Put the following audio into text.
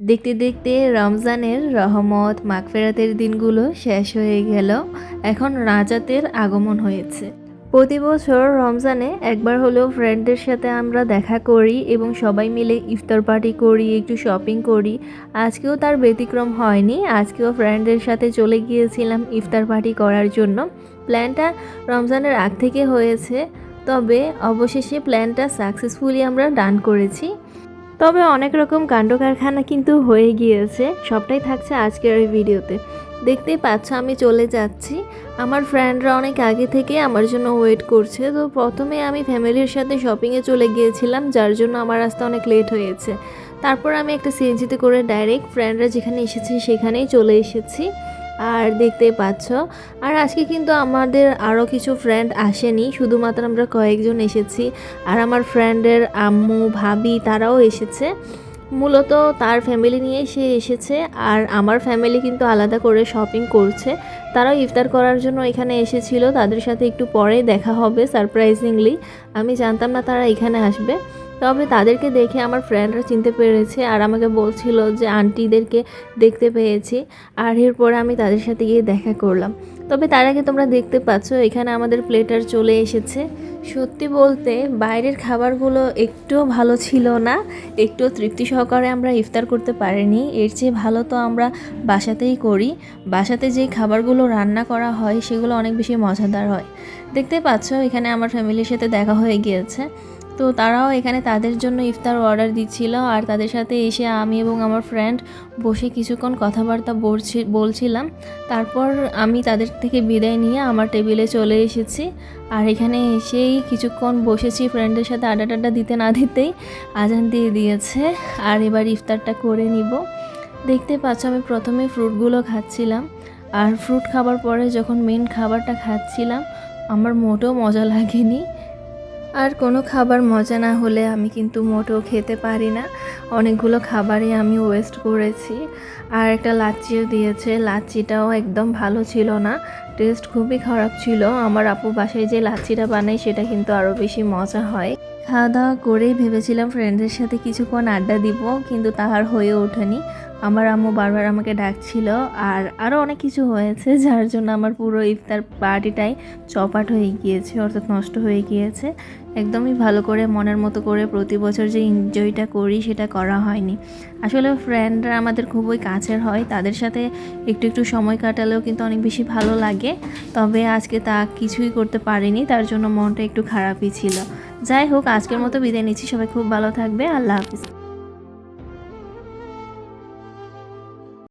দেখতে দেখতে রমজানের রহমত, মাগফেরাতের দিনগুলো শেষ হয়ে গেল। এখন রাজাতের আগমন হয়েছে। প্রতি বছর রমজানে একবার হলেও ফ্রেন্ডদের সাথে আমরা দেখা করি এবং সবাই মিলে ইফতার পার্টি করি, একটু শপিং করি। আজকেও তার ব্যতিক্রম হয়নি। আজকেও ফ্রেন্ডদের সাথে চলে গিয়েছিলাম ইফতার পার্টি করার জন্য। প্ল্যানটা রমজানের আগ থেকে হয়েছে। তবে অবশেষে প্ল্যানটা সাকসেসফুলি আমরা ডান করেছি। তবে অনেক রকম কাণ্ড কারখানা কিন্তু হয়ে গিয়েছে, সবটাই থাকছে আজকের এই ভিডিওতে। দেখতেই পাচ্ছ আমি চলে যাচ্ছি। আমার ফ্রেন্ডরা অনেক আগে থেকে আমার জন্য ওয়েট করছে। তো প্রথমে আমি ফ্যামিলির সাথে শপিংয়ে চলে গিয়েছিলাম, যার জন্য আমার আসতে অনেক লেট হয়েছে। তারপর আমি একটা সিএনজিতে করে ডাইরেক্ট ফ্রেন্ডরা যেখানে এসেছি সেখানেই চলে এসেছি। আর দেখতেই পাচ্ছ। আর আজকে কিন্তু আমাদের আরও কিছু ফ্রেন্ড আসেনি, শুধুমাত্র আমরা কয়েকজন এসেছি। আর আমার ফ্রেন্ডের আম্মু, ভাবি, তারাও এসেছে। মূলত তার ফ্যামিলি নিয়েই সে এসেছে। আর আমার ফ্যামিলি কিন্তু আলাদা করে শপিং করছে। তারাও ইফতার করার জন্য এখানে এসেছিল। তাদের সাথে একটু পরে দেখা হবে সারপ্রাইজিংলি আমি জানতাম না তারা এখানে আসবে। তবে তাদেরকে দেখে আমার ফ্রেন্ডরা চিনতে পেরেছে আর আমাকে বলছিল যে আন্টিদেরকে দেখতে পেয়েছি আর এরপরে আমি তাদের সাথে গিয়ে দেখা করলাম। তবে তার আগে তোমরা দেখতে পাচ্ছ, এখানে আমাদের প্লেটার চলে এসেছে। সত্যি বলতে, বাইরের খাবারগুলো একটুও ভালো ছিল না। একটু তৃপ্তি সহকারে আমরা ইফতার করতে পারিনি। এর চেয়ে ভালো তো আমরা বাসাতেই করি। বাসাতে যে খাবারগুলো রান্না করা হয়, সেগুলো অনেক বেশি মজাদার হয়। দেখতে পাচ্ছ, এখানে আমার ফ্যামিলির সাথে দেখা হয়ে গিয়েছে। তো তারাও এখানে তাদের জন্য ইফতার অর্ডার দিচ্ছিল আর তাদের সাথে এসে আমি এবং আমার ফ্রেন্ড বসে কিছুক্ষণ কথাবার্তা বলছি, বলছিলাম। তারপর আমি তাদের থেকে বিদায় নিয়ে আমার টেবিলে চলে এসেছি আর এখানে এসেই কিছুক্ষণ বসেছি ফ্রেন্ডের সাথে আড্ডা টাড্ডা দিতে না দিতেই আজান দিয়ে দিয়েছে আর এবার ইফতারটা করে নিব। দেখতে পাচ্ছ আমি প্রথমে ফ্রুটগুলো খাচ্ছিলাম আর ফ্রুট খাবার পরে যখন মেন খাবারটা খাচ্ছিলাম, আমার মোটেও মজা লাগেনি। আর কোনো খাবার মজা না হলে আমি কিন্তু মোটেও খেতে পারি না। অনেকগুলো খাবারই আমি ওয়েস্ট করেছি। আর একটা লাচ্চিও দিয়েছে। লাচ্চিটাও একদম ভালো ছিল না। টেস্ট খুবই খারাপ ছিল। আমার আপু বাসায় যে লাচ্চিটা বানাই সেটা কিন্তু আরও বেশি মজা হয়। খাওয়া দাওয়া করেই ভেবেছিলাম ফ্রেন্ডদের সাথে কিছুক্ষণ আড্ডা দিব, কিন্তু তাহার হয়ে ওঠেনি। আমার আম্মু বারবার আমাকে ডাকছিল আর আরও অনেক কিছু হয়েছে, যার জন্য আমার পুরো ইফতার পার্টিটাই চপাট হয়ে গিয়েছে, অর্থাৎ নষ্ট হয়ে গিয়েছে। একদমই ভালো করে, মনের মতো করে প্রতি বছর যে এনজয়টা করি, সেটা করা হয়নি। আসলে ফ্রেন্ডরা আমাদের খুবই কাছের হয়, তাদের সাথে একটু একটু সময় কাটালেও কিন্তু অনেক বেশি ভালো লাগে। তবে আজকে তা কিছুই করতে পারিনি, তার জন্য মনটা একটু খারাপই ছিল। যাই হোক আজকের মতো বিদায় নিচ্ছি। সবাই খুব ভালো থাকবে। আল্লাহ হাফিজ।